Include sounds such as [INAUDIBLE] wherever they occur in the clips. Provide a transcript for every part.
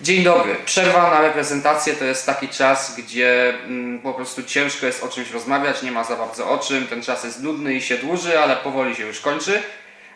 Dzień dobry. Przerwa na reprezentację to jest taki czas, gdzie mm, po prostu ciężko jest o czymś rozmawiać, nie ma za bardzo o czym, ten czas jest nudny i się dłuży, ale powoli się już kończy.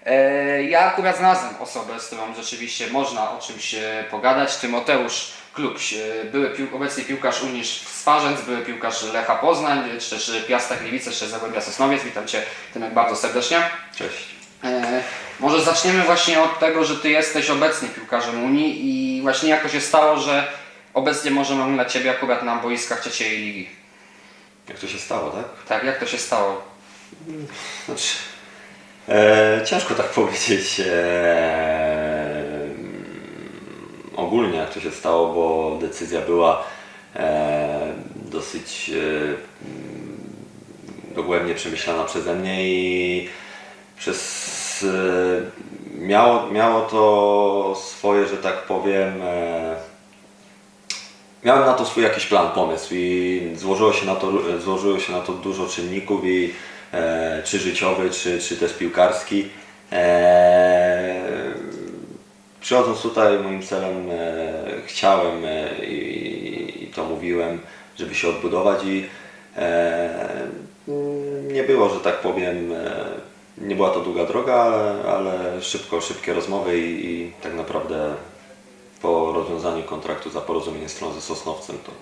E, ja akurat znalazłem osobę, z którą rzeczywiście można o czymś e, pogadać. Tymoteusz Klubś, e, były pił, obecnie piłkarz Unii Swarzędz, były piłkarz Lecha Poznań, czy też Piasta Gliwice, czy Zagłębia Sosnowiec. Witam Cię Tymek bardzo serdecznie. Cześć. E, może zaczniemy właśnie od tego, że Ty jesteś obecnie piłkarzem Unii i właśnie jak to się stało, że obecnie możemy oglądać Ciebie akurat na boiskach trzeciej ligi. Jak to się stało, tak? Tak, jak to się stało? Znaczy, e, ciężko tak [LAUGHS] powiedzieć e, ogólnie jak to się stało, bo decyzja była e, dosyć e, dogłębnie przemyślana przeze mnie i przez e, miało, miało to swoje, że tak powiem e, Miałem na to swój jakiś plan, pomysł i złożyło się na to, złożyło się na to dużo czynników i e, czy życiowy, czy, czy też piłkarski. E, przychodząc tutaj moim celem e, chciałem e, i, i to mówiłem, żeby się odbudować i e, nie było, że tak powiem, e, nie była to długa droga, ale, ale szybko, szybkie rozmowy i, i tak naprawdę po rozwiązaniu kontraktu za porozumienie stron ze Sosnowcem to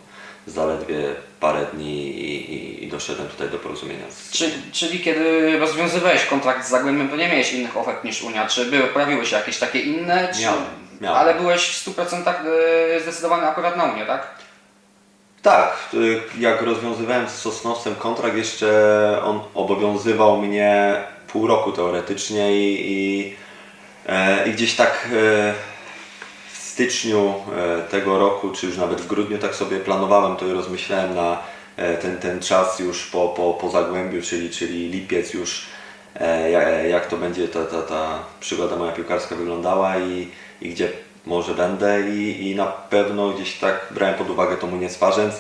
zaledwie parę dni i, i, i doszedłem tutaj do porozumienia. Z... Czy, czyli kiedy rozwiązywałeś kontrakt z Zagłębiem, to nie miałeś innych ofert niż Unia? Czy były, pojawiły się jakieś takie inne? Czy... Miałem, miałem. Ale byłeś w 100% e, zdecydowany akurat na Unię, tak? Tak, y, jak rozwiązywałem z Sosnowcem kontrakt, jeszcze on obowiązywał mnie pół roku teoretycznie i, i, e, i gdzieś tak e, w styczniu e, tego roku, czy już nawet w grudniu tak sobie planowałem to i rozmyślałem na ten, ten czas już po, po, po Zagłębiu, czyli, czyli lipiec już ja- jak to będzie ta, ta, ta przygoda moja piłkarska wyglądała i, i gdzie może będę i, i na pewno gdzieś tak brałem pod uwagę tą Unię Swarzędz.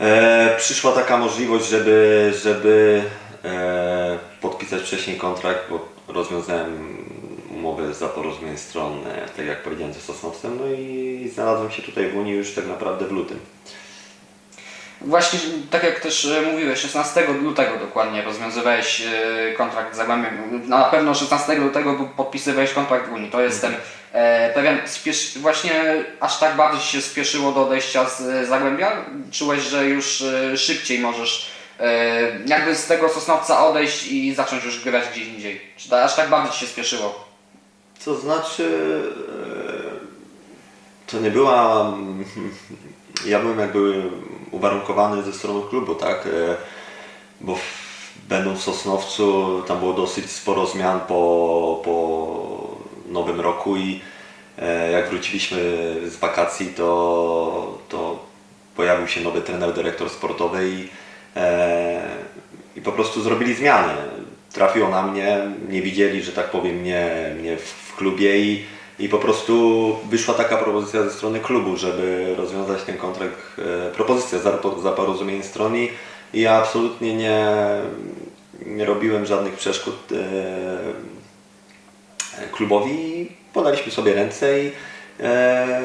E, przyszła taka możliwość, żeby, żeby podpisać wcześniej kontrakt, bo rozwiązałem umowę za porozumienie stron, e, tak jak powiedziałem, ze Sosnowcem, no i znalazłem się tutaj w Unii już tak naprawdę w lutym. Właśnie, tak jak też e, mówiłeś, 16 lutego dokładnie rozwiązywałeś e, kontrakt z Zagłębiem. No, Na pewno 16 lutego podpisywałeś kontrakt w Unii. To jestem e, pewien. Spiesz, właśnie aż tak bardzo się spieszyło do odejścia z e, Zagłębia? Czułeś, że już e, szybciej możesz e, jakby z tego Sosnowca odejść i zacząć już grać gdzieś indziej? Czy ta, aż tak bardzo ci się spieszyło? To znaczy, e, to nie była. [LAUGHS] Ja byłem jakby uwarunkowany ze strony klubu, tak? E, Bo będąc w Sosnowcu, tam było dosyć sporo zmian po, po nowym roku i e, jak wróciliśmy z wakacji, to, to pojawił się nowy trener, dyrektor sportowy i, e, i po prostu zrobili zmiany. Trafiło na mnie, nie widzieli, że tak powiem, mnie, mnie w, klubie i, i po prostu wyszła taka propozycja ze strony klubu, żeby rozwiązać ten kontrakt, e, propozycja za, za porozumienie stron i ja absolutnie nie, nie robiłem żadnych przeszkód e, klubowi. Podaliśmy sobie ręce i e,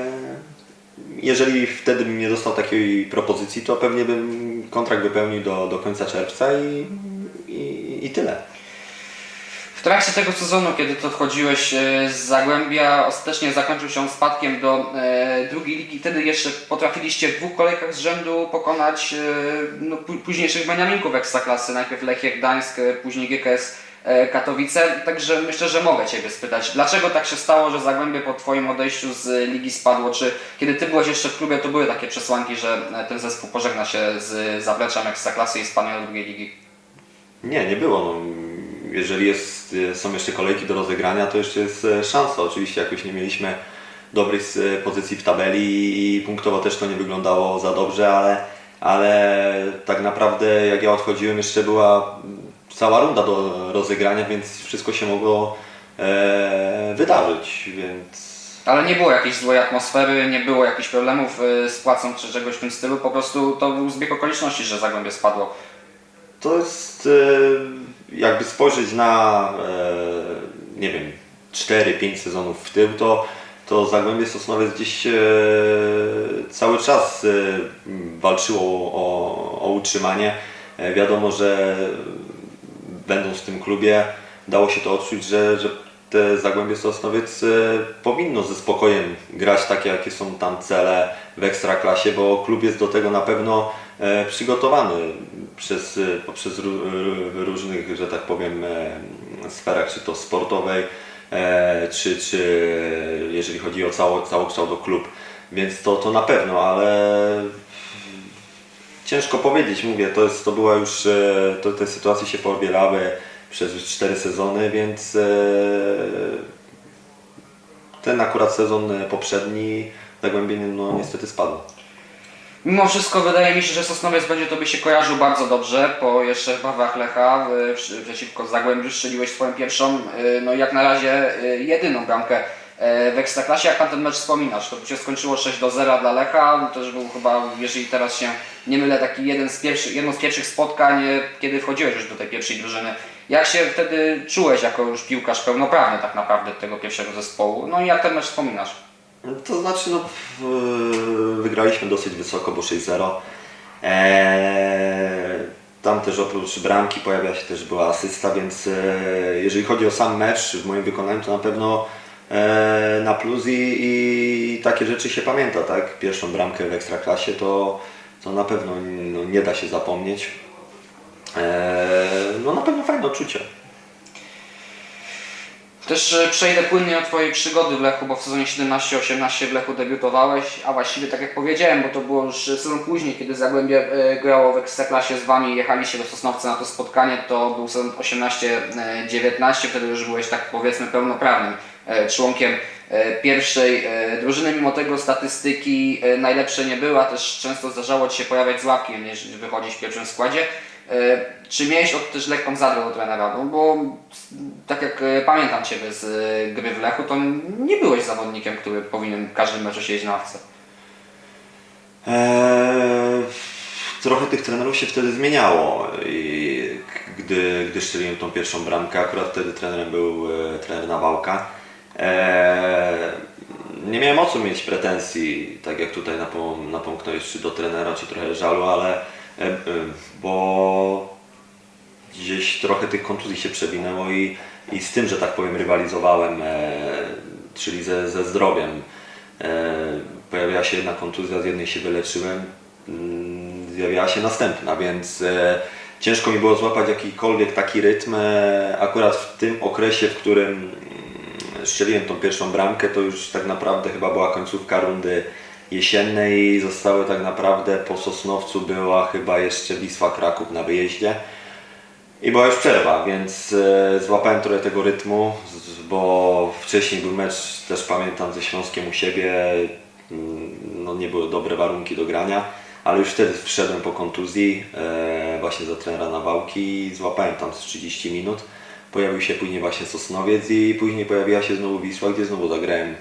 jeżeli wtedy bym nie dostał takiej propozycji, to pewnie bym kontrakt wypełnił do, do końca czerwca i, i, i tyle. W trakcie tego sezonu, kiedy to wchodziłeś e, z Zagłębia, ostatecznie zakończył się spadkiem do e, drugiej ligi. Wtedy jeszcze potrafiliście w dwóch kolejkach z rzędu pokonać e, no, pó- późniejszych Beniaminków Ekstraklasy. Najpierw Lechia Gdańsk, później GKS Katowice. Także myślę, że mogę Ciebie spytać, dlaczego tak się stało, że Zagłębie po Twoim odejściu z ligi spadło? Czy kiedy Ty byłeś jeszcze w klubie, to były takie przesłanki, że e, ten zespół pożegna się z Zapleczem Ekstraklasy i spadnie do drugiej ligi? Nie, nie było. No, jeżeli jest, są jeszcze kolejki do rozegrania, to jeszcze jest e, szansa. Oczywiście jakoś nie mieliśmy dobrej s- pozycji w tabeli i punktowo też to nie wyglądało za dobrze, ale, ale tak naprawdę jak ja odchodziłem jeszcze była cała runda do rozegrania, więc wszystko się mogło e, wydarzyć, więc Ale nie było jakiejś złej atmosfery, nie było jakichś problemów y, z płacą czy czegoś w tym stylu, po prostu to był zbieg okoliczności, że Zagłębie spadło. To jest e, jakby spojrzeć na e, nie wiem 4-5 sezonów w tył, to, to Zagłębie Sosnowiec gdzieś e, cały czas e, walczyło o, o utrzymanie. E, wiadomo, że będąc w tym klubie dało się to odczuć, że, że te Zagłębie Sosnowiec e, powinno ze spokojem grać takie, jakie są tam cele w Ekstraklasie, bo klub jest do tego na pewno e, przygotowany przez, e, poprzez ró- ró- różnych, że tak powiem, sferach, czy to sportowej, czy, czy jeżeli chodzi o cało, całokształt o klub. Więc to, to na pewno, ale Ciężko powiedzieć, mówię, to, jest, to była już, e, to, te sytuacje się powielały przez cztery sezony, więc e, ten akurat sezon e, poprzedni Zagłębienie no niestety spadło. Mimo wszystko wydaje mi się, że Sosnowiec będzie Tobie się kojarzył bardzo dobrze po jeszcze barwach Lecha. Przeciwko Zagłębiu strzeliłeś swoją pierwszą, no jak na razie jedyną bramkę w Ekstraklasie. Jak tam ten mecz wspominasz? To się skończyło 6 do 0 dla Lecha. To też był chyba, jeżeli teraz się nie mylę, taki jeden z pierwszych, jedno z pierwszych spotkań, y, kiedy wchodziłeś już do tej pierwszej drużyny. Jak się wtedy czułeś jako już piłkarz pełnoprawny tak naprawdę tego pierwszego zespołu? No i jak ten mecz wspominasz? To znaczy, no, w- wygraliśmy dosyć wysoko, bo 6-0. Eee, tam też oprócz bramki pojawia się też była asysta, więc e, jeżeli chodzi o sam mecz w moim wykonaniu, to na pewno e, na plus i, i takie rzeczy się pamięta, tak? Pierwszą bramkę w Ekstraklasie to, to na pewno no, nie da się zapomnieć. Eee, no na pewno fajne odczucie. Też e, przejdę płynnie od Twojej przygody w Lechu, bo w sezonie 17-18 w Lechu debiutowałeś, a właściwie tak jak powiedziałem, bo to było już sezon później, kiedy Zagłębie e, grało w Ekstraklasie z Wami, jechaliście do Sosnowca na to spotkanie, to był sezon 18-19, wtedy już byłeś tak powiedzmy pełnoprawnym e, członkiem e, pierwszej e, drużyny, mimo tego statystyki e, najlepsze nie była, też często zdarzało Ci się pojawiać z ławki, niż wychodzić w pierwszym składzie. E, Czy miałeś od też lekką zadrę do trenera? No bo tak jak e, pamiętam Ciebie z e, gry w Lechu, to nie byłeś zawodnikiem, który powinien w każdym meczu siedzieć na ławce. Eee, trochę tych trenerów się wtedy zmieniało i gdy, gdy tą pierwszą bramkę, akurat wtedy trenerem był e, trener Nawałka. Eee, nie miałem o co mieć pretensji, tak jak tutaj napom- napomknąłeś, czy do trenera, czy trochę żalu, ale e, e, bo gdzieś trochę tych kontuzji się przewinęło i, i z tym, że tak powiem, rywalizowałem, e, czyli ze, ze zdrowiem. Pojawiła się jedna kontuzja, z jednej się wyleczyłem, mm, zjawiała się następna, więc ciężko mi było złapać jakikolwiek taki rytm. Akurat w tym okresie, w którym strzeliłem tą pierwszą bramkę, to już tak naprawdę chyba była końcówka rundy jesiennej i zostały tak naprawdę po Sosnowcu była chyba jeszcze Wisła Kraków na wyjeździe. I była już przerwa, więc e, złapałem trochę tego rytmu, bo wcześniej był mecz, też pamiętam, ze Śląskiem u siebie. mm, No, nie były dobre warunki do grania, ale już wtedy wszedłem po kontuzji e, właśnie za trenera Nawałki i złapałem tam z 30 minut. Pojawił się później właśnie Sosnowiec i później pojawiła się znowu Wisła, gdzie znowu zagrałem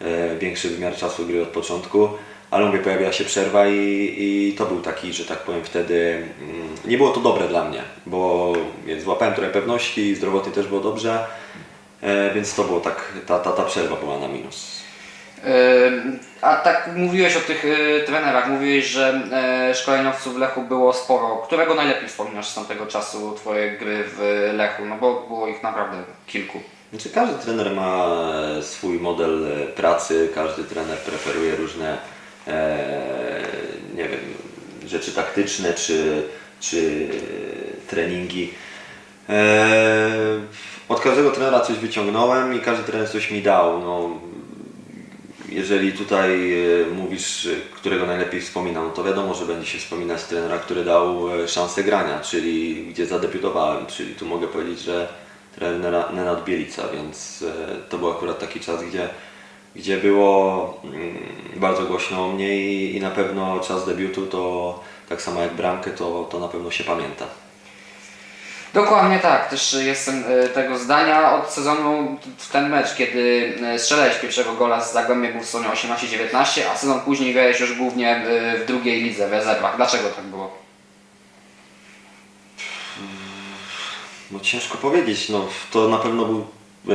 e, większy wymiar czasu gry od początku. Ale mówię, pojawiła się przerwa i, i to był taki, że tak powiem wtedy, mm, nie było to dobre dla mnie, bo więc złapałem trochę pewności, zdrowotnie też było dobrze, e, więc to było tak, ta, ta, ta przerwa była na minus. A tak mówiłeś o tych y, trenerach, mówiłeś, że y, szkoleniowców w Lechu było sporo. Którego najlepiej wspominasz z tamtego czasu Twojej gry w Lechu? No bo było ich naprawdę kilku. Znaczy każdy trener ma e, swój model e, pracy, każdy trener preferuje różne e, nie wiem, rzeczy taktyczne czy, czy treningi. E, od każdego trenera coś wyciągnąłem i każdy trener coś mi dał. No, jeżeli tutaj e, mówisz, e, którego najlepiej wspominam, to wiadomo, że będzie się wspominać trenera, który dał e, szansę grania, czyli gdzie zadebiutowałem, czyli tu mogę powiedzieć, że trener Nenad Bielica, więc to był akurat taki czas, gdzie, gdzie było mm, bardzo głośno o mnie i, i na pewno czas debiutu to tak samo jak bramkę, to, to na pewno się pamięta. Dokładnie tak, też jestem y, tego zdania. Od sezonu w ten mecz, kiedy y, strzelałeś pierwszego gola z Zagłębiem był w sezonie 18-19, a sezon później grałeś już głównie y, w drugiej lidze, w rezerwach. Dlaczego tak było? No ciężko powiedzieć, no to na pewno był e,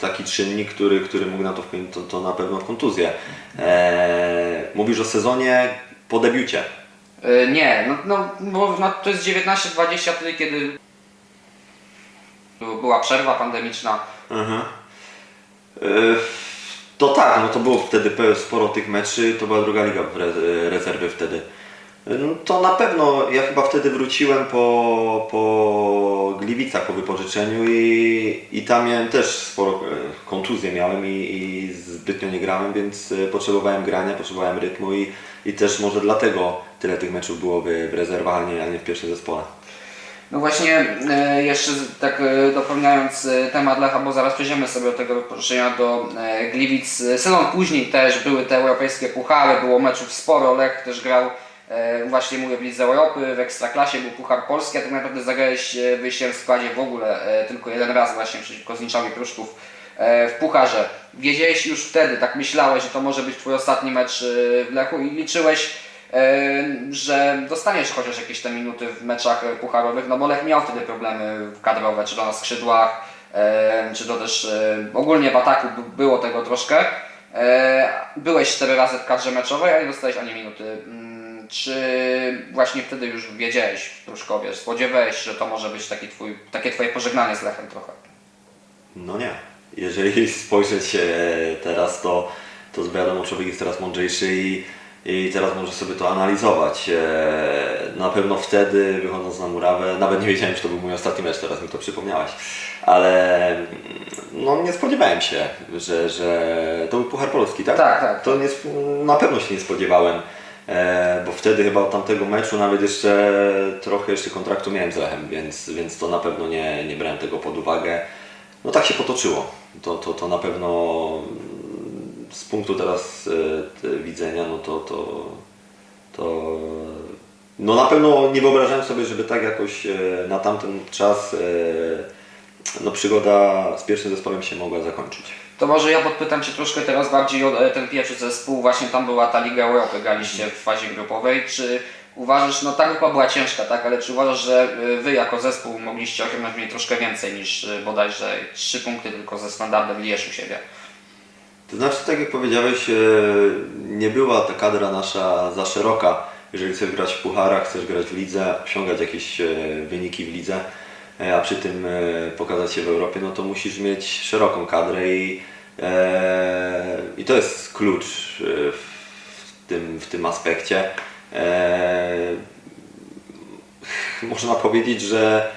taki czynnik, który, który mógł na to wpłynąć, to, to na pewno kontuzje. E, mówisz o sezonie po debiucie. E, Nie, no, no, bo no, to jest 19-20 wtedy, kiedy była przerwa pandemiczna. Mhm. E, To tak, no to było wtedy sporo tych meczy, to była druga liga w re- rezerwy wtedy. No to na pewno, ja chyba wtedy wróciłem po, po Gliwicach po wypożyczeniu i, i tam miałem też sporo e, kontuzje miałem i, i zbytnio nie grałem, więc e, potrzebowałem grania, potrzebowałem rytmu i, i też może dlatego tyle tych meczów było w, rezerwach, a nie, w pierwszym zespole. No właśnie, e, jeszcze tak e, dopełniając e, temat Lecha, bo zaraz przejdziemy sobie od tego wypożyczenia do e, Gliwic. E, Sezon później też były te europejskie puchary, było meczów sporo. Lech też grał, właśnie mówię, w Lidze Europy, w Ekstraklasie był Puchar Polski, a tak naprawdę zagrałeś e, wyjściem w składzie w ogóle tylko jeden raz właśnie przeciwko Zniczowi Pruszków w Pucharze. Wiedziałeś już wtedy, tak myślałeś, że to może być Twój ostatni mecz w Lechu i liczyłeś że dostaniesz chociaż jakieś te minuty w meczach e, pucharowych, no bo Lech miał wtedy problemy kadrowe, czy to na skrzydłach, czy to też ogólnie w ataku było tego troszkę. E, Byłeś cztery razy w kadrze meczowej, a nie dostałeś ani minuty. Mm, Czy właśnie wtedy już wiedziałeś w Pruszkowie, spodziewałeś że to może być taki twój, takie twoje pożegnanie z Lechem trochę? No nie. Jeżeli [LAUGHS] spojrzeć e, teraz, to, to wiadomo, człowiek jest teraz mądrzejszy i, i teraz może sobie to analizować. E, Na pewno wtedy, wychodząc na murawę, nawet nie wiedziałem, czy to był mój ostatni mecz, teraz mi to przypomniałaś, ale mm, no, nie spodziewałem się, że, że to był Puchar Polski, tak? Tak, tak. To nie, na pewno się nie spodziewałem. E, bo wtedy chyba od tamtego meczu nawet jeszcze trochę jeszcze kontraktu miałem z Lechem, więc, więc to na pewno nie, nie brałem tego pod uwagę. No tak się potoczyło. To, to, to na pewno z punktu teraz e, widzenia, no to, to, to no na pewno nie wyobrażałem sobie, żeby tak jakoś e, na tamten czas e, no przygoda z pierwszym zespołem się mogła zakończyć. To może ja podpytam Cię troszkę teraz bardziej o ten pierwszy zespół, właśnie tam była ta Liga Europy, graliście w fazie grupowej, czy uważasz, no ta grupa była ciężka, tak, ale czy uważasz, że Wy jako zespół mogliście osiągnąć w niej troszkę więcej niż bodajże trzy punkty tylko ze standardem Lierz u siebie? To znaczy, tak jak powiedziałeś, e, nie była ta kadra nasza za szeroka. Jeżeli chcesz grać w pucharach, chcesz grać w lidze, osiągać jakieś e, wyniki w lidze, e, a przy tym pokazać się w Europie, no to musisz mieć szeroką kadrę i, i to jest klucz w tym, w tym aspekcie. Można powiedzieć, że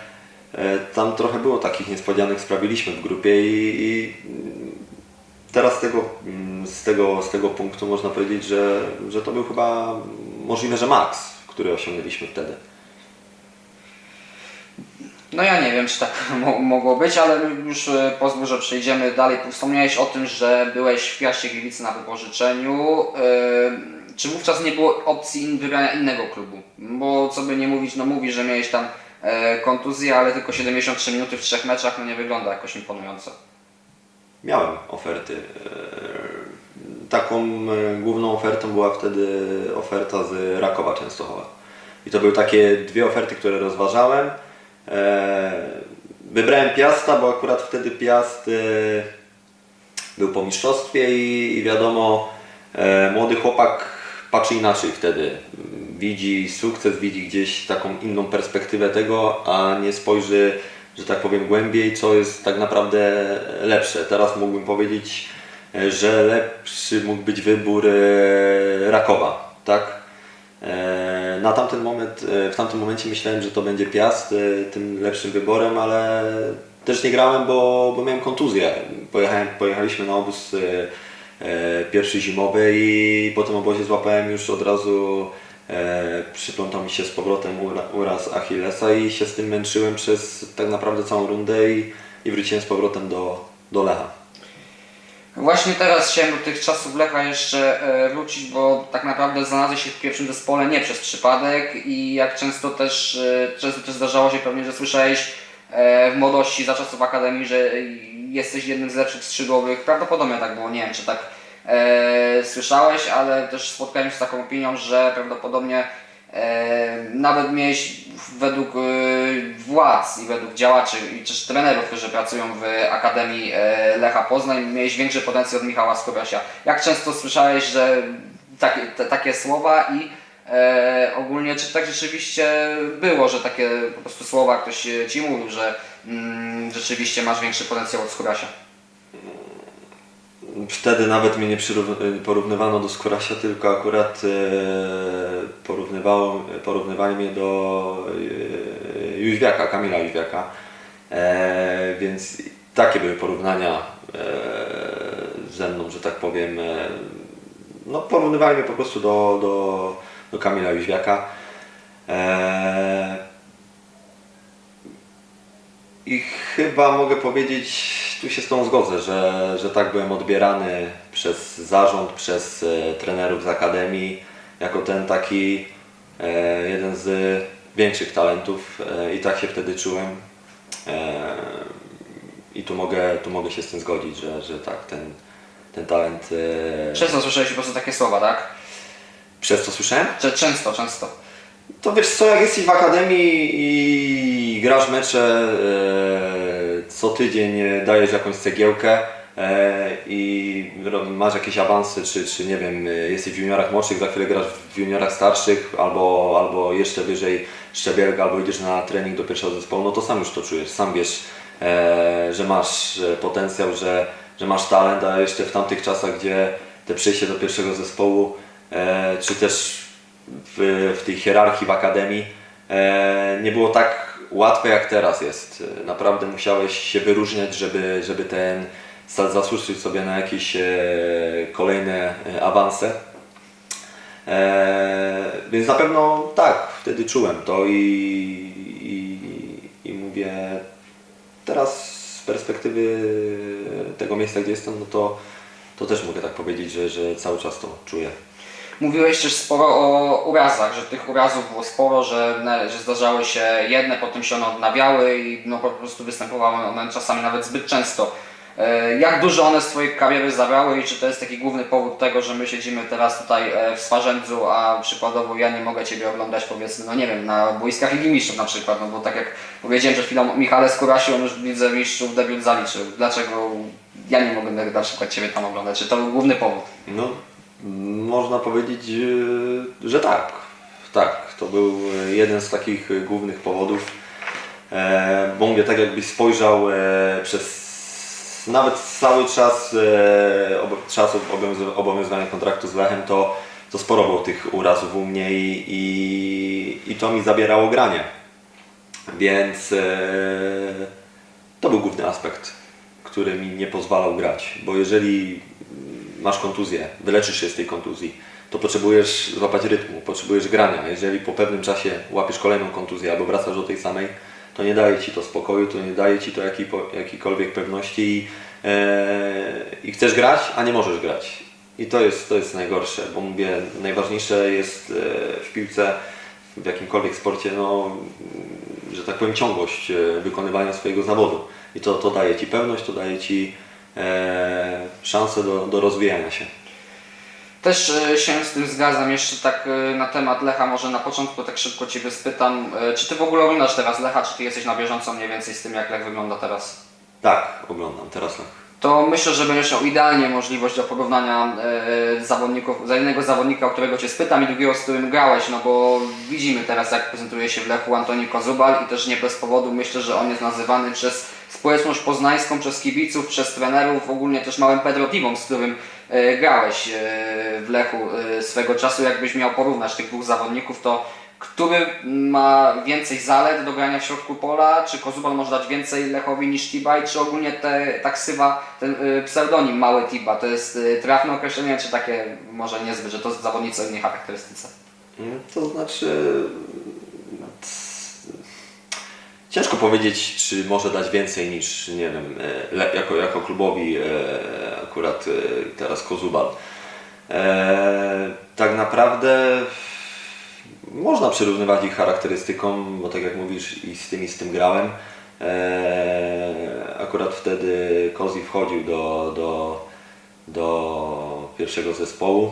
tam trochę było takich niespodzianek, sprawiliśmy w grupie i, i teraz z tego, mm, z, tego, z tego punktu można powiedzieć, że, że to był chyba możliwe, że maks, który osiągnęliśmy wtedy. No ja nie wiem, czy tak [LAUGHS] mo- mogło być, ale już e, pozwól, że przejdziemy dalej. Wspomniałeś o tym, że byłeś w Piaście Gliwice na wypożyczeniu. E, Czy wówczas nie było opcji wybrania innego klubu? Bo co by nie mówić, no mówisz, że miałeś tam e, kontuzję, ale tylko 73 minuty w trzech meczach, no nie wygląda jakoś imponująco. Miałem oferty. e, Taką e, główną ofertą była wtedy oferta z Rakowa Częstochowa. I to były takie dwie oferty, które rozważałem. E, Wybrałem Piasta, bo akurat wtedy Piast był po mistrzostwie i, wiadomo, młody chłopak patrzy inaczej wtedy. Widzi sukces, widzi gdzieś taką inną perspektywę tego, a nie spojrzy, że tak powiem, głębiej, co jest tak naprawdę lepsze. Teraz mógłbym powiedzieć, e, że lepszy mógł być wybór e, Rakowa, tak? E, Na tamten moment, w tamtym momencie myślałem, że to będzie Piast tym lepszym wyborem, ale też nie grałem, bo, bo miałem kontuzję. Pojechałem, pojechaliśmy na obóz pierwszy zimowy i po tym obozie złapałem już od razu e, przyplątał mi się z powrotem ura- uraz Achillesa i się z tym męczyłem przez tak naprawdę całą rundę i, i wróciłem z powrotem do, do Lecha. Właśnie teraz chciałem do tych czasów Lecha jeszcze e, wrócić, bo tak naprawdę znalazłeś się w pierwszym zespole nie przez przypadek i jak często też, e, często też zdarzało się pewnie, że słyszałeś e, w młodości za czasów Akademii, że jesteś jednym z lepszych skrzydłowych. Prawdopodobnie tak było, nie wiem czy tak e, słyszałeś, ale też spotkałem się z taką opinią, że prawdopodobnie E, nawet miałeś według e, władz i według działaczy i też trenerów, którzy pracują w Akademii e, Lecha Poznań, miałeś większy potencjał od Michała Skórasia. Jak często słyszałeś, że takie, te, takie słowa i e, ogólnie czy tak rzeczywiście było, że takie po prostu słowa ktoś Ci mówił, że mm, rzeczywiście masz większy potencjał od Skórasia? Wtedy nawet mnie nie porównywano do Skórasia, tylko akurat e, porównywało, porównywali mnie do e, Jóźwiaka, Kamila Jóźwiaka. E, więc takie były porównania ze mną, że tak powiem. No, porównywali mnie po prostu do, do, do Kamila Jóźwiaka. I chyba mogę powiedzieć, tu się z tą zgodzę, że, że tak byłem odbierany przez zarząd, przez e, trenerów z akademii, jako ten taki e, jeden z większych talentów e, i tak się wtedy czułem. E, I tu mogę, tu mogę się z tym zgodzić, że, że tak, ten, ten talent. E, Często słyszałeś po prostu takie słowa, tak? przez co słyszałem? Często, często. To wiesz co, jak jesteś w akademii i grasz mecze e, co tydzień, e, dajesz jakąś cegiełkę e, i masz jakieś awansy, czy, czy nie wiem, jesteś w juniorach młodszych, za chwilę grasz w juniorach starszych, albo, albo jeszcze wyżej szczebelka, albo idziesz na trening do pierwszego zespołu, no to sam już to czujesz, sam wiesz, że masz potencjał, że, że masz talent, a jeszcze w tamtych czasach, gdzie te przejście do pierwszego zespołu, czy też w, w tej hierarchii w akademii nie było tak łatwe jak teraz jest. Naprawdę musiałeś się wyróżniać, żeby, żeby ten za- zasłużyć sobie na jakieś e, kolejne e, awanse. E, więc na pewno tak, wtedy czułem to i, i, i mówię teraz z perspektywy tego miejsca, gdzie jestem, no to, to też mogę tak powiedzieć, że, że cały czas to czuję. Mówiłeś też sporo o urazach, że tych urazów było sporo, że, że zdarzały się jedne, potem się one odnawiały i no, po prostu występowały one czasami nawet zbyt często. E, Jak dużo one z Twojej kariery zabrały i czy to jest taki główny powód tego, że my siedzimy teraz tutaj e, w Swarzędzu, a przykładowo ja nie mogę Ciebie oglądać powiedzmy, no nie wiem, na boiskach Ligi Mistrzów na przykład, no bo tak jak powiedziałem przed chwilą, Michale Skórasiu, on już w Lidze Mistrzów debiut zaliczył. Dlaczego ja nie mogę na przykład Ciebie tam oglądać? Czy to był główny powód? No, można powiedzieć, e, że tak. Tak, to był jeden z takich głównych powodów. E, bo mówię, tak jakbyś spojrzał e, przez nawet cały czas, e, czas obowiązy- obowiązywania kontraktu z Lechem, to, to sporo było tych urazów u mnie i, i, i to mi zabierało granie. Więc to był główny aspekt, który mi nie pozwalał grać. Bo jeżeli masz kontuzję, wyleczysz się z tej kontuzji, to potrzebujesz złapać rytmu, potrzebujesz grania. Jeżeli po pewnym czasie łapiesz kolejną kontuzję albo wracasz do tej samej, to nie daje ci to spokoju, to nie daje ci to jakiej, jakiejkolwiek pewności i, e, i chcesz grać, a nie możesz grać. I to jest, to jest najgorsze, bo mówię, najważniejsze jest e, w piłce, w jakimkolwiek sporcie, no, że tak powiem, ciągłość e, wykonywania swojego zawodu. I to, to daje Ci pewność, to daje Ci szansę do, do rozwijania się. Też e, się z tym zgadzam. Jeszcze tak e, na temat Lecha, może na początku tak szybko Ciebie spytam, e, czy Ty w ogóle oglądasz teraz Lecha, czy Ty jesteś na bieżąco mniej więcej z tym, jak Lech wygląda teraz? Tak, oglądam teraz. Tak. To myślę, że będziesz miał idealnie możliwość do porównania e, zawodników, za jednego zawodnika, o którego Cię spytam i drugiego, z którym grałeś, no bo widzimy teraz, jak prezentuje się w Lechu Antoni Kozubal i też nie bez powodu myślę, że on jest nazywany przez społeczność poznańską, przez kibiców, przez trenerów, ogólnie też małym Pedro Pimą, z którym e, grałeś e, w Lechu e, swego czasu. Jakbyś miał porównać tych dwóch zawodników, to który ma więcej zalet do grania w środku pola? Czy Kozubal może dać więcej Lechowi niż Tibaj? Czy ogólnie te, ta ksywa, ten pseudonim Mały Tiba, to jest trafne określenie, czy takie może niezbyt, że to zawodnicy o innej charakterystyce? To znaczy. Ciężko powiedzieć, czy może dać więcej niż, nie wiem, e, jako, jako klubowi e, akurat e, teraz Kozubal. Tak naprawdę można przyrównywać ich charakterystyką, bo tak jak mówisz, i z tym i z tym grałem. Akurat wtedy Kozi wchodził do, do, do pierwszego zespołu.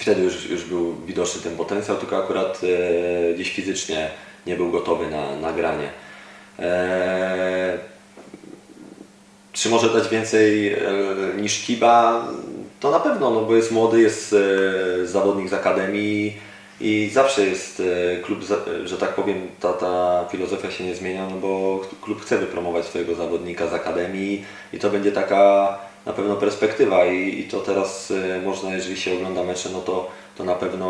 Wtedy już, już był widoczny ten potencjał, tylko akurat gdzieś fizycznie nie był gotowy na nagranie. E, czy może dać więcej e, niż Kiba? To na pewno, no bo jest młody, jest e, zawodnik z akademii i zawsze jest e, klub, za- że tak powiem, ta, ta filozofia się nie zmienia, no bo klub chce wypromować swojego zawodnika z akademii i to będzie taka na pewno perspektywa i, i to teraz e, można, jeżeli się ogląda mecze, no to, to na pewno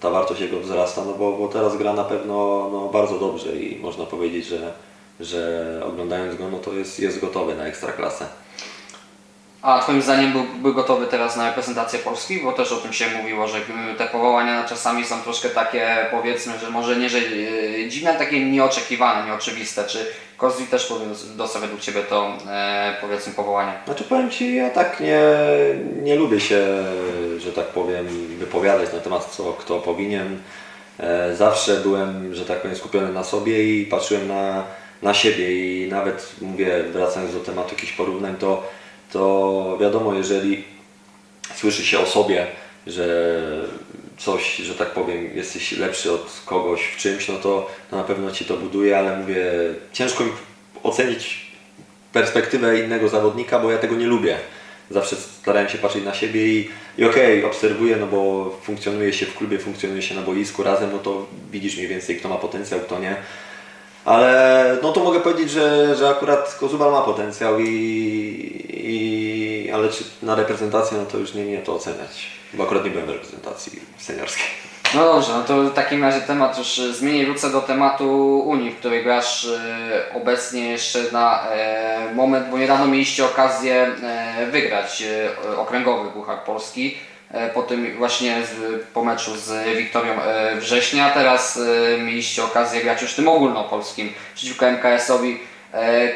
ta wartość jego wzrasta, no bo, bo teraz gra na pewno no, bardzo dobrze i można powiedzieć, że, że oglądając go, no to jest, jest gotowy na ekstraklasę. A Twoim zdaniem byłby gotowy teraz na reprezentację Polski? Bo też o tym się mówiło, że te powołania czasami są troszkę takie, powiedzmy, że może nie, że y, dziwne, ale takie nieoczekiwane, nieoczywiste. Czy Kozli też dostać według Ciebie to, e, powiedzmy, powołanie? Znaczy powiem Ci, ja tak nie, nie lubię się, że tak powiem, wypowiadać na temat co kto powinien. E, Zawsze byłem, że tak powiem, skupiony na sobie i patrzyłem na, na siebie i nawet mówię, wracając do tematu jakichś porównań, to, to wiadomo, jeżeli słyszy się o sobie, że coś, że tak powiem, jesteś lepszy od kogoś w czymś, no to, to na pewno Ci to buduje, ale mówię, ciężko mi ocenić perspektywę innego zawodnika, bo ja tego nie lubię. Zawsze starałem się patrzeć na siebie i, i okej, obserwuję, no bo funkcjonuje się w klubie, funkcjonuje się na boisku razem, no to widzisz mniej więcej kto ma potencjał, kto nie. Ale no to mogę powiedzieć, że, że akurat Kozubal ma potencjał i, i ale czy na reprezentację, no to już nie mnie to oceniać. Bo akurat nie byłem w reprezentacji seniorskiej. No dobrze, no to w takim razie temat już e, zmienię, wrócę do tematu Unii, w której grasz e, obecnie jeszcze na e, moment, bo niedawno mieliście okazję wygrać okręgowy Puchar Polski. Po tym właśnie z, po meczu z Wiktorią Września, teraz mieliście okazję grać już tym ogólnopolskim przeciwko MKS-owi e,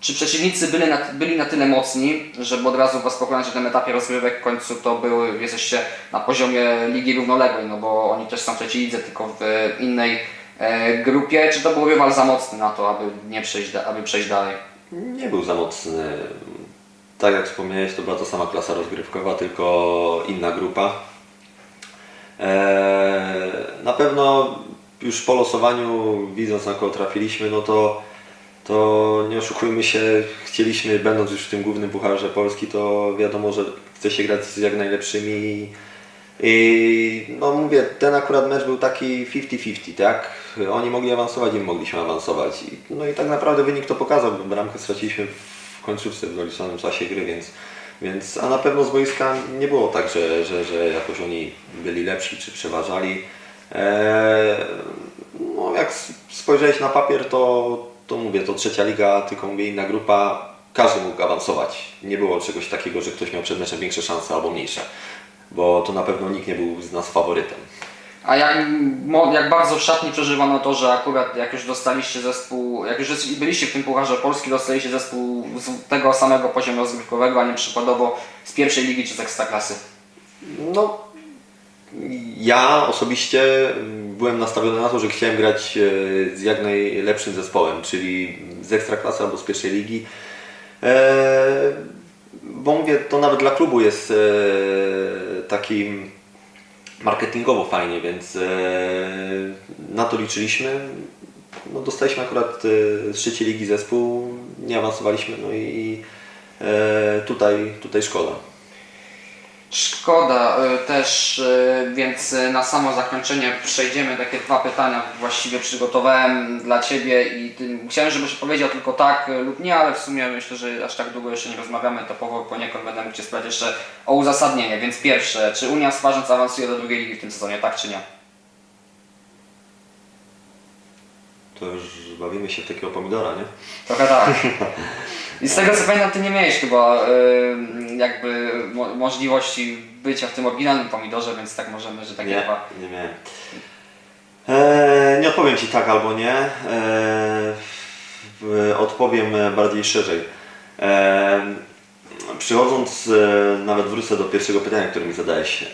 czy przeciwnicy byli na, byli na tyle mocni, żeby od razu Was pokonać na tym etapie rozgrywek w końcu to były, jesteście na poziomie ligi równoległej, no bo oni też są w trzeciej lidze, tylko w e, innej e, grupie. Czy to był rywal za mocny na to, aby nie przejść, aby przejść dalej? Nie był za mocny. Tak jak wspomniałeś, to była to sama klasa rozgrywkowa, tylko inna grupa. Eee, na pewno już po losowaniu, widząc na kogo trafiliśmy, no to, to nie oszukujmy się, chcieliśmy, będąc już w tym głównym Pucharze Polski, to wiadomo, że chce się grać z jak najlepszymi i no mówię, ten akurat mecz był taki 50-50, tak? Oni mogli awansować, i my mogliśmy awansować. No i tak naprawdę wynik to pokazał, bo bramkę straciliśmy w końcówce w doliczonym czasie gry, więc, więc a na pewno z boiska nie było tak, że, że, że jakoś oni byli lepsi czy przeważali. Eee, no jak spojrzeć na papier, to, to mówię, to trzecia liga, tylko mówię inna grupa, każdy mógł awansować. Nie było czegoś takiego, że ktoś miał przed meczem większe szanse albo mniejsze, bo to na pewno nikt nie był z nas faworytem. A jak, jak bardzo w szatni przeżywano to, że akurat jak już dostaliście zespół, jak już byliście w tym Pucharze Polski, dostaliście zespół z tego samego poziomu rozgrywkowego, a nie przykładowo z pierwszej ligi czy z ekstraklasy? No, ja osobiście byłem nastawiony na to, że chciałem grać e, z jak najlepszym zespołem, czyli z ekstraklasy albo z pierwszej ligi. E, Bo mówię, to nawet dla klubu jest e, takim marketingowo fajnie, więc na to liczyliśmy. No, dostaliśmy akurat z trzeciej ligi zespół, nie awansowaliśmy, no i tutaj, tutaj szkoda. Szkoda y, też, y, więc y, na samo zakończenie przejdziemy takie dwa pytania właściwie przygotowałem dla Ciebie i chciałem, żebyś powiedział tylko tak lub nie, ale w sumie myślę, że aż tak długo jeszcze nie rozmawiamy, to powo- poniekąd będę Cię spytać jeszcze o uzasadnienie, więc pierwsze, czy Unia Swarzędz awansuje do drugiej ligi w tym sezonie, tak czy nie? Już bawimy się w takiego pomidora, nie? Trochę tak. I z tego co pamiętam, Ty nie miałeś chyba y, jakby mo- możliwości bycia w tym oryginalnym pomidorze, więc tak możemy, że tak nie, chyba... nie miałem. Eee, nie odpowiem Ci tak albo nie. Eee, w- odpowiem e, bardziej szerzej. Eee, przychodząc, e, nawet wrócę do pierwszego pytania, które mi zadałeś.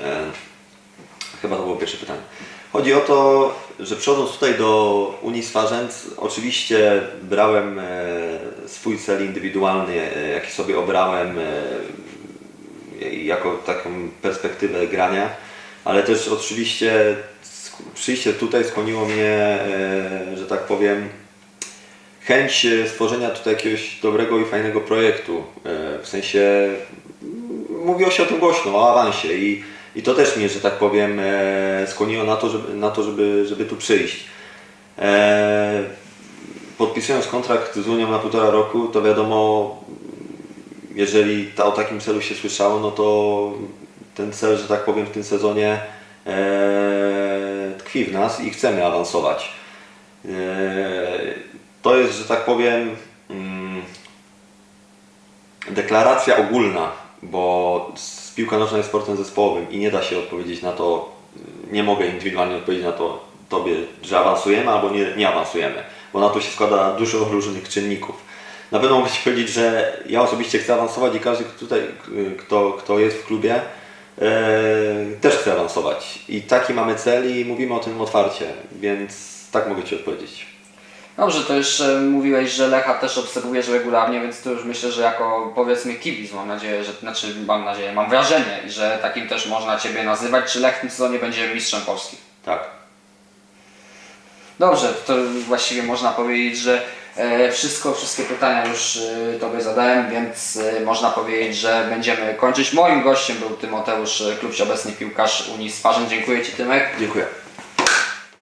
Chyba to było pierwsze pytanie. Chodzi o to, że przychodząc tutaj do Unii Swarzędz, oczywiście brałem e, swój cel indywidualny, e, jaki sobie obrałem e, jako taką perspektywę grania, ale też oczywiście przyjście tutaj skłoniło mnie, że tak powiem, chęć stworzenia tutaj jakiegoś dobrego i fajnego projektu. W sensie mówiło się o tym głośno, o awansie i, i to też mnie, że tak powiem, e, skłoniło na to, żeby, na to, żeby, żeby tu przyjść. E, Podpisując kontrakt z Unią na półtora roku, to wiadomo, jeżeli ta, o takim celu się słyszało, no to ten cel, że tak powiem, w tym sezonie e, tkwi w nas i chcemy awansować. To jest, że tak powiem, mm, deklaracja ogólna, bo s- piłka nożna jest sportem zespołowym i nie da się odpowiedzieć na to, nie mogę indywidualnie odpowiedzieć na to Tobie, że awansujemy albo nie, nie awansujemy, bo na to się składa dużo różnych czynników. Na pewno mogę Ci powiedzieć, że ja osobiście chcę awansować i każdy tutaj, kto, kto jest w klubie, e, też chce awansować. I taki mamy cel i mówimy o tym otwarcie, więc tak mogę Ci odpowiedzieć. Dobrze, to już e, mówiłeś, że Lecha też obserwujesz regularnie, więc to już myślę, że jako powiedzmy kibic mam nadzieję, że znaczy mam nadzieję, mam wrażenie, że takim też można Ciebie nazywać. Czy Lech w tym sezonie będzie mistrzem Polski? Tak. Dobrze, to właściwie można powiedzieć, że e, wszystko, wszystkie pytania już e, Tobie zadałem, więc e, można powiedzieć, że będziemy kończyć. Moim gościem był Tymoteusz Klubś, obecny piłkarz Unii Sparzyn. Dziękuję Ci Tymek. Dziękuję.